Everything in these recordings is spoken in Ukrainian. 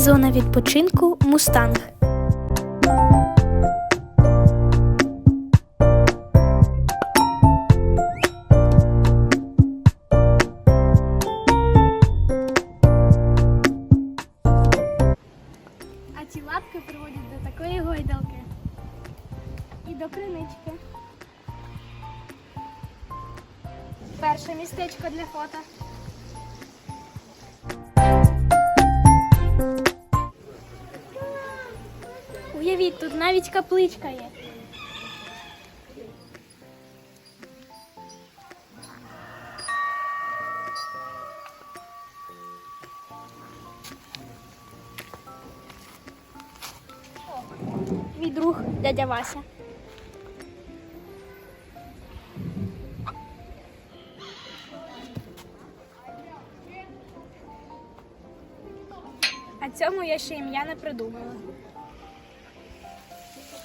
Зона відпочинку Мустанг. А ці лапки приводять до такої гойдалки. І до кринички. Перше містечко для фото. Уявіть, тут навіть капличка є. Мій друг дядя Вася. А цьому я ще ім'я не придумала.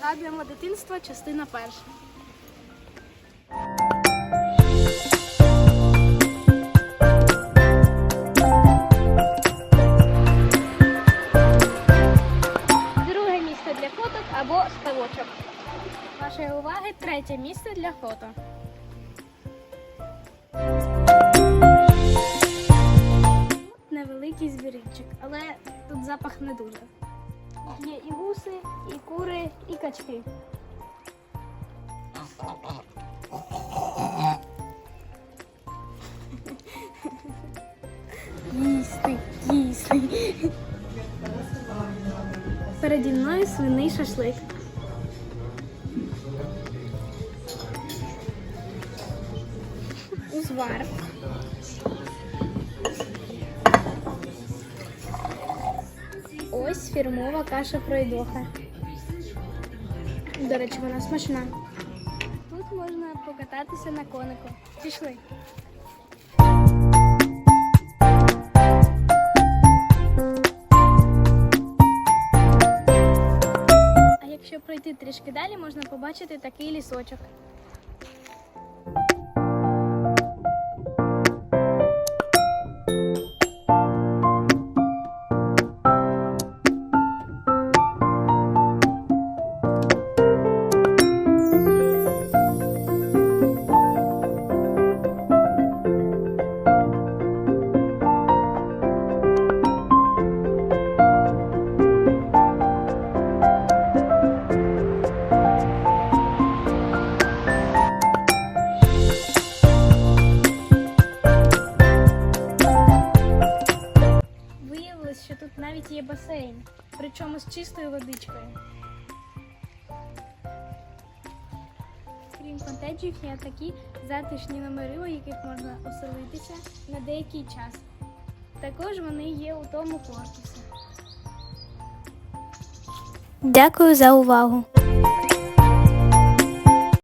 Згадуємо дитинство, частина перша. Друге місце для фоток або ставочок. Вашої уваги третє місце для фото. Невеликий звіринчик, але тут запах не дуже. Є і гуси, і кури, і качки. Їсти, їсти. Переді мною свиний шашлик. Узвар. Ось фірмова каша пройдоха. До речі, вона смачна. Тут можна покататися на конику. Пішли. А якщо пройти трішки далі, можна побачити такий лісочок. Тут навіть є басейн, причому з чистою водичкою. Крім контеджів, є такі затишні номери, у яких можна оселитися на деякий час. Також вони є у тому корпусі. Дякую за увагу!